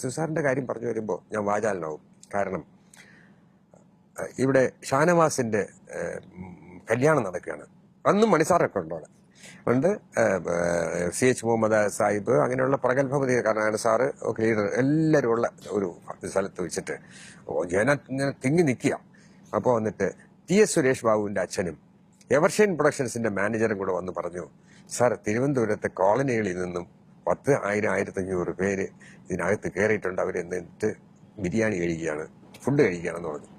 നസീർ സാറിന്റെ കാര്യം പറഞ്ഞു വരുമ്പോൾ ഞാൻ വാചാലനാവും. കാരണം ഇവിടെ ഷാനവാസിന്റെ കല്യാണം നടക്കുകയാണ്. അന്നും മണിസാറൊക്കെ ഉണ്ടോ ഉണ്ട് സി എച്ച് മുഹമ്മദ് സാഹിബ് അങ്ങനെയുള്ള പ്രഗത്ഭപതി കാരണമാണ് സാറ് ഒക്കെ ലീഡർ എല്ലാവരും ഉള്ള ഒരു സ്ഥലത്ത് വെച്ചിട്ട് ജന തിങ്ങി നിൽക്കുക. അപ്പോൾ വന്നിട്ട് ടി എസ് സുരേഷ് ബാബുവിന്റെ അച്ഛനും എവർഷൈൻ പ്രൊഡക്ഷൻസിന്റെ മാനേജറും കൂടെ വന്ന് പറഞ്ഞു സാർ തിരുവനന്തപുരത്തെ കോളനികളിൽ നിന്നും പത്ത് ആയിരം ആയിരത്തഞ്ഞൂറ് പേര് ഇതിനകത്ത് കയറിയിട്ടുണ്ട് അവർ എന്നിട്ട് ബിരിയാണി കഴിക്കുകയാണ് ഫുഡ് കഴിക്കുകയാണെന്ന് പറഞ്ഞു.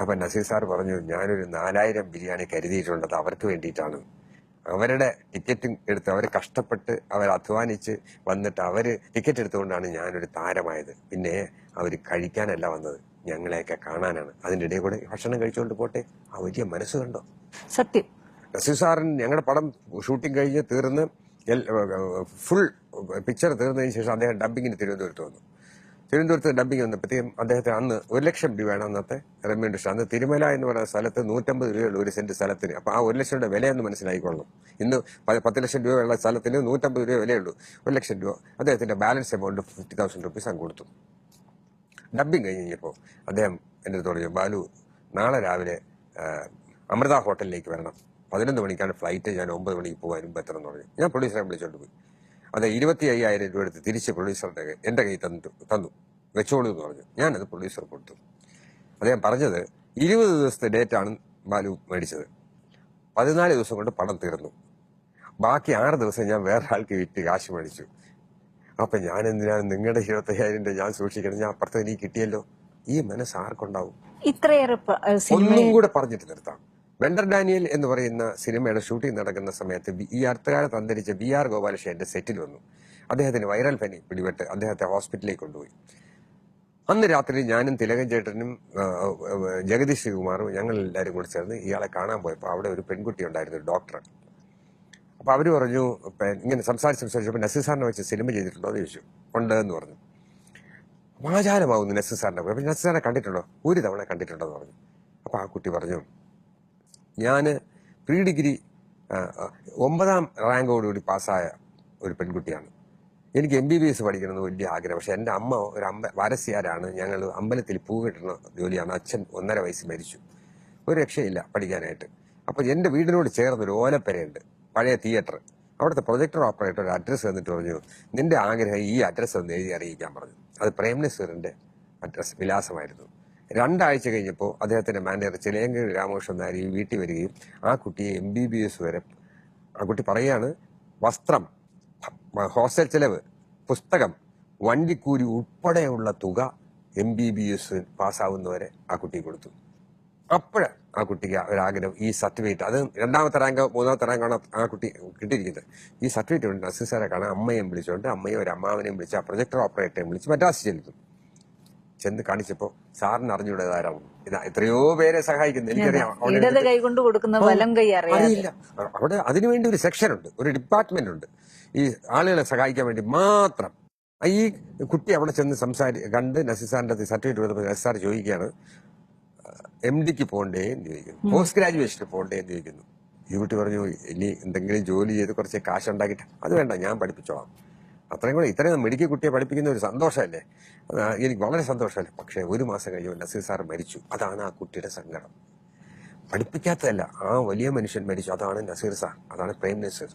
അപ്പൊ നസീർ സാർ പറഞ്ഞു ഞാനൊരു നാലായിരം ബിരിയാണി കരുതിയിട്ടുണ്ട് അത് അവർക്ക് വേണ്ടിയിട്ടാണ്. അവരുടെ ടിക്കറ്റും എടുത്ത് അവർ കഷ്ടപ്പെട്ട് അവർ അധ്വാനിച്ച് വന്നിട്ട് അവർ ടിക്കറ്റ് എടുത്തുകൊണ്ടാണ് ഞാനൊരു താരമായത്. പിന്നെ അവർ കഴിക്കാനല്ല വന്നത് ഞങ്ങളെയൊക്കെ കാണാനാണ്. അതിന്റെ ഇടയിൽ കൂടെ ഭക്ഷണം കഴിച്ചുകൊണ്ട് പോട്ടെ ആ വലിയ മനസ്സ് കണ്ടോ? സത്യം. നസീർ സാറിന് ഞങ്ങളുടെ പടം ഷൂട്ടിംഗ് കഴിഞ്ഞ് തീർന്ന് ഫുൾ പിക്ചർ തീർന്നതിന് ശേഷം അദ്ദേഹം ഡബിങ്ങിന് തിരുവനന്തപുരത്ത് വന്നു. തിരുവനന്തപുരത്ത് ഡബിങ് വന്നപ്പോഴത്തേക്കും അദ്ദേഹത്തെ അന്ന് ഒരു ലക്ഷം രൂപയാണ് അന്നത്തെ റെമ്യൂണ്ടേഷൻ അന്ന് തിരുമല എന്ന് പറയുന്ന സ്ഥലത്ത് നൂറ്റമ്പത് രൂപയുള്ള ഒരു സെന്റ് സ്ഥലത്തിന്. അപ്പോൾ ആ ഒരു ലക്ഷം രൂപ വിലയെന്ന് മനസ്സിലായിക്കൊള്ളണം. ഇന്ന് പത്ത് ലക്ഷം രൂപയുള്ള സ്ഥലത്തിന് നൂറ്റമ്പത് രൂപ വിലയുള്ളൂ. ഒരു ലക്ഷം രൂപ അദ്ദേഹത്തിന്റെ balance amount fifty thousand rupees അങ്ങ് കൊടുത്തു. ഡബിങ് കഴിഞ്ഞപ്പോൾ അദ്ദേഹം എന്റെ തുടങ്ങി ബാലു നാളെ രാവിലെ അമൃത ഹോട്ടലിലേക്ക് വരണം. പതിനൊന്ന് മണിക്കാണ് ഫ്ലൈറ്റ്. ഞാൻ ഒമ്പത് മണിക്ക് പോകാൻ മുമ്പ് എത്തണം എന്ന് പറഞ്ഞു. ഞാൻ പ്രൊഡ്യൂസറെ വിളിച്ചോണ്ട് പോയി. അത് ഇരുപത്തി അയ്യായിരം രൂപ എടുത്ത് തിരിച്ച് പ്രൊഡ്യൂസറുടെ കൈ- എന്റെ കയ്യിൽ തന്നിട്ട് തന്നു. വെച്ചോളൂ എന്ന് പറഞ്ഞു. ഞാനത് പ്രൊഡ്യൂസർ കൊടുത്തു. അദ്ദേഹം പറഞ്ഞത് ഇരുപത് ദിവസത്തെ ഡേറ്റാണ് ബാലു മേടിച്ചത്. പതിനാല് ദിവസം കൊണ്ട് പണം തീർന്നു. ബാക്കി ആറ് ദിവസം ഞാൻ വേറെ ആൾക്ക് വിറ്റ് കാശ് മേടിച്ചു. അപ്പം ഞാൻ എന്തിനാണ് നിങ്ങളുടെ ഇരുപത്തയ്യായിരം രൂപ ഞാൻ സൂക്ഷിക്കണം ഞാൻ അപ്പുറത്ത് എനിക്ക് കിട്ടിയല്ലോ. ഈ മനസ്സ് ആർക്കുണ്ടാവും? ഇത്രയേറെ ഒന്നും കൂടെ പറഞ്ഞിട്ട് നിർത്താം. വെണ്ടർ ഡാനിയൽ എന്ന് പറയുന്ന സിനിമയുടെ ഷൂട്ടിംഗ് നടക്കുന്ന സമയത്ത് ഈ അടുത്തകാലത്ത് അന്തരിച്ച ബി ആർ ഗോപാലകൃഷ്ണന്റെ സെറ്റിൽ വന്നു. അദ്ദേഹത്തിന് വൈറൽ പനി പിടിപെട്ട് അദ്ദേഹത്തെ ഹോസ്പിറ്റലിലേക്ക് കൊണ്ടുപോയി. അന്ന് രാത്രി ഞാനും തിലകൻ ചേട്ടനും ജഗദീഷ് ശ്രീകുമാറും ഞങ്ങൾ എല്ലാവരും കൂടി ചേർന്ന് ഇയാളെ കാണാൻ പോയപ്പോൾ അവിടെ ഒരു പെൺകുട്ടി ഉണ്ടായിരുന്നു ഡോക്ടർ അപ്പോൾ അവർ പറഞ്ഞു ഇങ്ങനെ സംസാരിച്ച് സംസാരിച്ചപ്പോൾ നസീർ സാറിനെ വെച്ച് സിനിമ ചെയ്തിട്ടുണ്ടോ എന്ന് ചോദിച്ചു. ഉണ്ട് എന്ന് പറഞ്ഞു. ആചാരമാവുന്നു നസീർ സാറിനെ അപ്പോൾ നസീർ സാറിനെ കണ്ടിട്ടുണ്ടോ? ഒരു തവണ കണ്ടിട്ടുണ്ടോ എന്ന് പറഞ്ഞു. അപ്പോൾ ആ കുട്ടി പറഞ്ഞു ഞാൻ പ്രീ ഡിഗ്രി ഒമ്പതാം റാങ്കോടുകൂടി പാസ്സായ ഒരു പെൺകുട്ടിയാണ്. എനിക്ക് എം ബി ബി എസ് പഠിക്കണമെന്ന് വലിയ ആഗ്രഹം. പക്ഷെ എന്റെ അമ്മ ഒരു അമ്പ വാരസ്യാരാണ്. ഞങ്ങൾ അമ്പലത്തിൽ പൂ കെട്ടുന്ന ജോലിയാണ്. അച്ഛൻ ഒന്നര വയസ്സ് മരിച്ചു. ഒരു രക്ഷയില്ല പഠിക്കാനായിട്ട്. അപ്പോൾ എന്റെ വീടിനോട് ചേർന്നൊരു ഓലപ്പരയുണ്ട്. പഴയ തിയേറ്റർ. അവിടുത്തെ പ്രൊജക്ടർ ഓപ്പറേറ്റർ ഒരു അഡ്രസ്സ് തന്നിട്ട് പറഞ്ഞു നിന്റെ ആഗ്രഹം ഈ അഡ്രസ്സ് ഒന്ന് എഴുതി അറിയിക്കാൻ പറഞ്ഞു. അത് പ്രേം അഡ്രസ്സ് അഡ്രസ് വിലാസമായിരുന്നു. രണ്ടാഴ്ച കഴിഞ്ഞപ്പോൾ അദ്ദേഹത്തിന്റെ മാനേജർ ചിലയങ്കരി രാമകൃഷ്ണൻ നായർ ഈ വീട്ടിൽ വരികയും ആ കുട്ടിയെ എം ബി ബി എസ് വരെ ആ കുട്ടി പറയാണ് വസ്ത്രം ഹോസ്റ്റൽ ചെലവ് പുസ്തകം വണ്ടിക്കൂലി ഉൾപ്പെടെയുള്ള തുക എം ബി ബി എസ് പാസ്സാവുന്നവരെ ആ കുട്ടി കൊടുത്തു. അപ്പോഴ ആ കുട്ടിക്ക് ഒരാഗ്രഹം ഈ സർട്ടിഫിക്കറ്റ്. അത് രണ്ടാമത്തെ റാങ്കോ മൂന്നാമത്തെ റാങ്കാണ് ആ കുട്ടി കിട്ടിയിരിക്കുന്നത്. ഈ സർട്ടിഫിക്കറ്റ് ഉണ്ട് നസീർ സാറെ കാണാൻ അമ്മയും വിളിച്ചുകൊണ്ട് അമ്മയും ഒരു അമ്മാവനെയും വിളിച്ച് ആ പ്രൊജക്ടർ ഓപ്പറേറ്ററെയും വിളിച്ച് മദ്രാസ് ചെല്ലുന്നു. ചെന്ന് കാണിച്ചപ്പോ സാറിന് അറിഞ്ഞൂടെ ധാരാളം ഇതാ എത്രയോ പേരെ സഹായിക്കുന്നു. എനിക്കറിയാം. അവിടെ അറിയില്ല. അതിനുവേണ്ടി ഒരു സെക്ഷൻ ഉണ്ട്. ഒരു ഡിപ്പാർട്ട്മെന്റ് ഉണ്ട്. ഈ ആളുകളെ സഹായിക്കാൻ വേണ്ടി മാത്രം. ഈ കുട്ടി അവിടെ ചെന്ന് സംസാരി കണ്ട് നസിസാറിന്റെ സർട്ടിഫിക്കറ്റ് കൊടുത്തപ്പോൾ നസിസാർ ചോദിക്കുകയാണ് എം ഡിക്ക് പോകണ്ടേ എന്ന് ചോദിക്കുന്നു. പോസ്റ്റ് ഗ്രാജുവേഷന് പോകണ്ടേ എന്ന് ചോദിക്കുന്നു. ഈ കുട്ടി പറഞ്ഞു ഇനി എന്തെങ്കിലും ജോലി ചെയ്ത് കുറച്ച് കാശ് ഉണ്ടാക്കിയിട്ട് അത് വേണ്ട ഞാൻ പഠിപ്പിച്ചോളാം. അത്രയും കൂടെ ഇത്രയും മെഡിക്കൽ കുട്ടിയെ പഠിപ്പിക്കുന്ന ഒരു സന്തോഷമല്ലേ? എനിക്ക് വളരെ സന്തോഷമല്ലേ? പക്ഷേ ഒരു മാസം കഴിയുമ്പോൾ നസീർ സാർ മരിച്ചു. അതാണ് ആ കുട്ടിയുടെ സങ്കടം. പഠിപ്പിക്കാത്തതല്ല. ആ വലിയ മനുഷ്യൻ മരിച്ചു. അതാണ് നസീർ സാർ. അതാണ് പ്രേം നസീർ.